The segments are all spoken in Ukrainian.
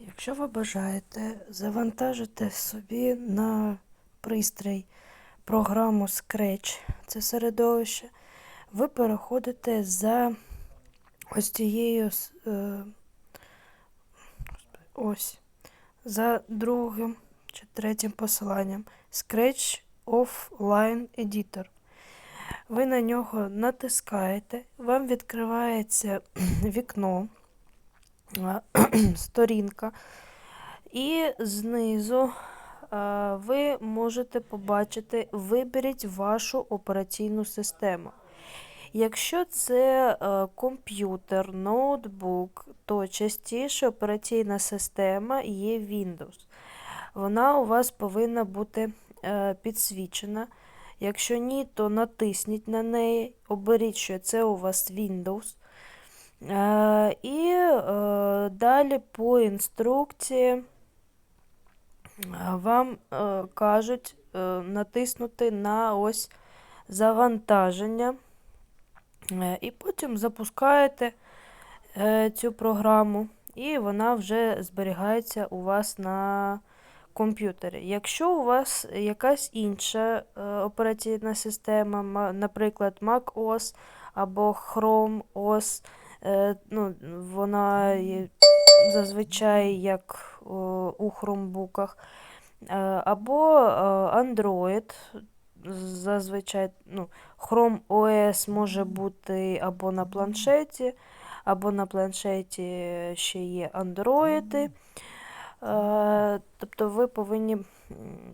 Якщо ви бажаєте завантажити собі на пристрій програму Scratch, це середовище, ви переходите за ось цією е, ось за другим чи третім посиланням. Scratch Offline Editor. Ви на нього натискаєте, вам відкривається вікно, сторінка, і знизу а, ви можете побачити Виберіть вашу операційну систему. Якщо це е, комп'ютер, ноутбук, то частіше операційна система є Windows. Вона у вас повинна бути е, підсвічена. Якщо ні, то натисніть на неї, оберіть, що це у вас Windows. І е, далі по інструкції е, вам кажуть натиснути на ось завантаження. І потім запускаєте е, цю програму, і вона вже зберігається у вас на комп'ютері. Якщо у вас якась інша е, операційна система, ма- наприклад, macOS або Chrome OS, ну, вона зазвичай як у хромбуках, е, або е, Android, зазвичай ну, Chrome OS може бути або на планшеті, або на планшеті ще є Android. Тобто ви повинні м,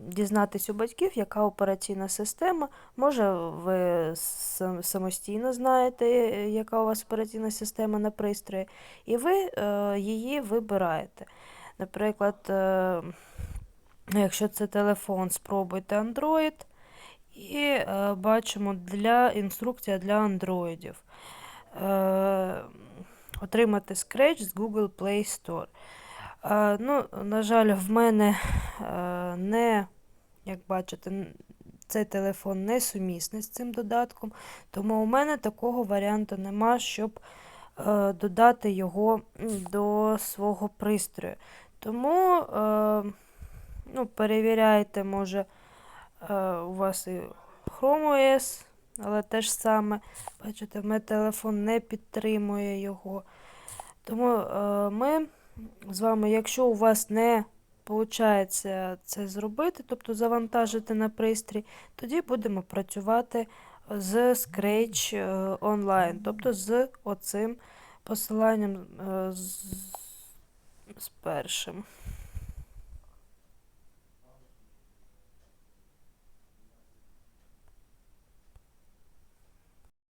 дізнатись у батьків, яка операційна система. Може, ви самостійно знаєте, яка у вас операційна система на пристрої, і ви е, її вибираєте. Наприклад, е, якщо це телефон, спробуйте Android. І е, бачимо для інструкція для андроїдів. Отримати Scratch з Google Play Store. Е, ну, на жаль, в мене е, не, як бачите, цей телефон не сумісний з цим додатком, тому у мене такого варіанту нема, щоб е, додати його до свого пристрою. Тому ну, перевіряйте, може, у вас і Chrome OS, але те ж саме, бачите, в телефон не підтримує його. Тому ми з вами, якщо у вас не виходить це зробити, тобто завантажити на пристрій, тоді будемо працювати з Scratch е, онлайн, тобто з оцим посиланням е, з, з першим.